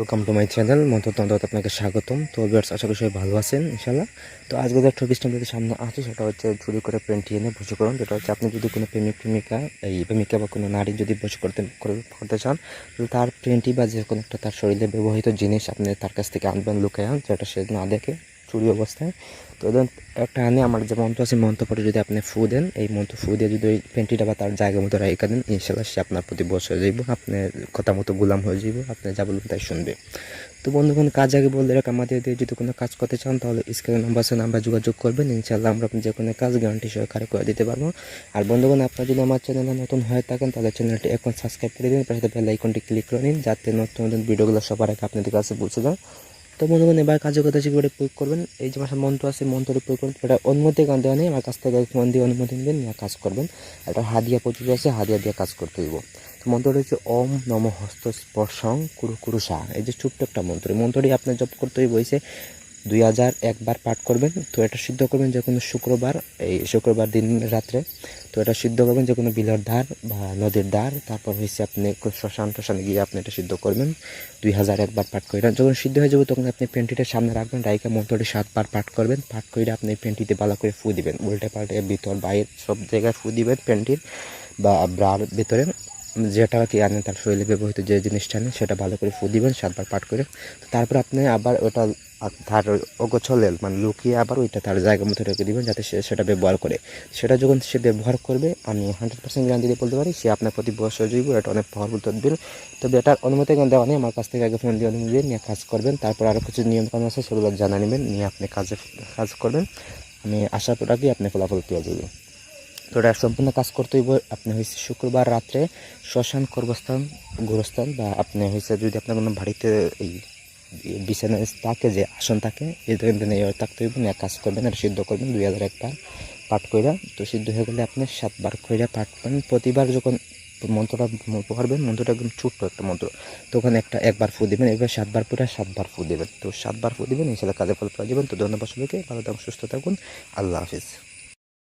Welcome to my channel Mantratantra আপনাকে স্বাগতম। তো বিয়ার্স আশা করি সবাই ভালো আছেন ইনশাল্লাহ তো আজকে যে টপিকটা সামনে আছে, সেটা হচ্ছে চুরি করে প্রেন্টি এনে বসে করুন যেটা হচ্ছে আপনি যদি কোনো প্রেমিক, প্রেমিকা, এই প্রেমিকা বা কোনো নারী যদি বসে করতে করতে চান তার প্রেন্টি বা যে কোনো একটা তার শরীরে ব্যবহৃত জিনিস আপনি তার কাছ থেকে আনবেন, লুকায় যেটা সে না দেখে। চুরি অবস্থায়। তো একটা আনে আমার যে মন্ত্র আছে মন্ত্র যদি আপনি ফু দেন, এই মন্ত্র ফু দিয়ে যদি ওই পেন্টিটা বা তার জায়গা মতো রেখে দেন, ইনশাল্লাহ সে আপনার প্রতি বস হয়ে যাইব, আপনার কথা মতো গোলাম হয়ে যাইব, আপনি যা বলবেন তাই শুনবে। তো বন্ধুগণ, কাজ আগে বললে রাখ, আমাদের দিয়ে যদি কোনো কাজ করতে চান, তাহলে স্ক্রিনে নাম্বার আছে নাম্বার যোগাযোগ করবেন, ইনশাল্লাহ আমরা আপনি যে কোনো কাজ গ্যারান্টি সহকারে করে দিতে পারব। আর বন্ধুগণ, আপনারা যদি আমার চ্যানেলে নতুন হয়ে থাকেন, তাহলে চ্যানেলটি এখন সাবস্ক্রাইব করে দিন, পাশে বেল আইকনটি ক্লিক করে নিন, যাতে নতুন নতুন ভিডিওগুলো সবার আগে আপনাদের কাছে পৌঁছে যায়। তো বন্ধুগণ এবার কাজের কথা শিখে প্রয়োগ করবেন। এই যে আমার মন্ত্র আছে মন্ত্র প্রয়োগ করবেন এটা অনুমতি গান দেওয়া নেই, আমার কাছ থেকে মন দিয়ে অনুমতি নেবেন নিয়ে কাজ করবেন। একটা হাদিয়া পদ্ধতি আছে, হাদিয়া দিয়ে কাজ করতে দিব তো মন্ত্রটা হচ্ছে, ওম নম হস্ত স্পর্শং কুরু কুরুষা এই যে ছোট্ট একটা মন্ত্র মন্ত্রটি আপনার জপ করতে হইব দুই হাজার একবার পাঠ করবেন, তো এটা সিদ্ধ করবেন যে কোনো শুক্রবার, এই শুক্রবার দিন রাত্রে। তো এটা সিদ্ধ করবেন যে কোনো বিলের ধার বা নদীর ধার, তারপর হয়েছে আপনি শ্মশান টশানে গিয়ে আপনি এটা সিদ্ধ করবেন, দুই হাজার একবার পাঠ করে। যখন সিদ্ধ হয়ে যাবে তখন আপনি পেন্টিটা সামনে রাখবেন রাইকা মন্ত্রটি সাতবার পাঠ করবেন, পাঠ করে আপনি পেন্টিতে ভালো করে ফু দিবেন। উল্টে পাল্টে ভিতর বাইরে সব জায়গায় ফু দিবেন পেন্টির বা ব্রার ভিতরে। যেটা কি আনেন, তার শরীরে ব্যবহৃত যে জিনিসটা আনেন, সেটা ভালো করে ফু দিবেন, সাতবার পাঠ করে। তারপর আপনি আবার ওটা তার অগোছলেল মানে লুকিয়ে আবার ওইটা তার জায়গা মতো রেখে দিবেন, যাতে সে সেটা ব্যবহার করে। সেটা যখন সে ব্যবহার করবে, আমি হান্ড্রেড পার্সেন্ট গ্যারান্টি দিয়ে বলতে পারি, সে আপনার প্রতি বয়স যাইব এটা অনেক পাওয়ারফুল তদবির তবে এটার অনুমতি জ্ঞান দেওয়া নেই, আমার কাছ থেকে আগে ফোন দিয়ে অনুমতি নিয়ে কাজ করবেন। তারপর আরও কিছু নিয়ম কানুন আছে, সেগুলো জানা নেবেন, নিয়ে আপনি কাজে, কাজ করবেন। আমি আশা রাখি আপনি ফলাফল পেয়ে যাবেন তো সম্পূর্ণ কাজ করতে হইব। আপনি হয়েছে শুক্রবার রাত্রে শ্মশান কর্মস্থান গোরস্থান বা আপনি হয়েছে যদি আপনার কোনো বাড়িতে এই বিছানা থাকে যে আসন থাকে, এই ধরনের এই থাকতে হইব। নিয়ে কাজ করবেন আর সিদ্ধ করবেন, দুই হাজার একবার পাঠ কইরা। তো সিদ্ধ হয়ে গেলে আপনি সাতবার কইরা পাঠ করবেন প্রতিবার যখন মন্ত্রটা পড়বেন, মন্ত্রটা একদম ছোট্ট একটা মন্ত্র, তখন একটা একবার ফু দিবেন এবার সাতবার পরে সাতবার ফু দেবেন। তো সাতবার ফু দিবেন ইনশাল্লাহ কাজে ফল পাওয়া যাবেন তো ধন্যবাদ সবাইকে, ভালো থাকুন, সুস্থ থাকুন। আল্লাহ হাফিজ।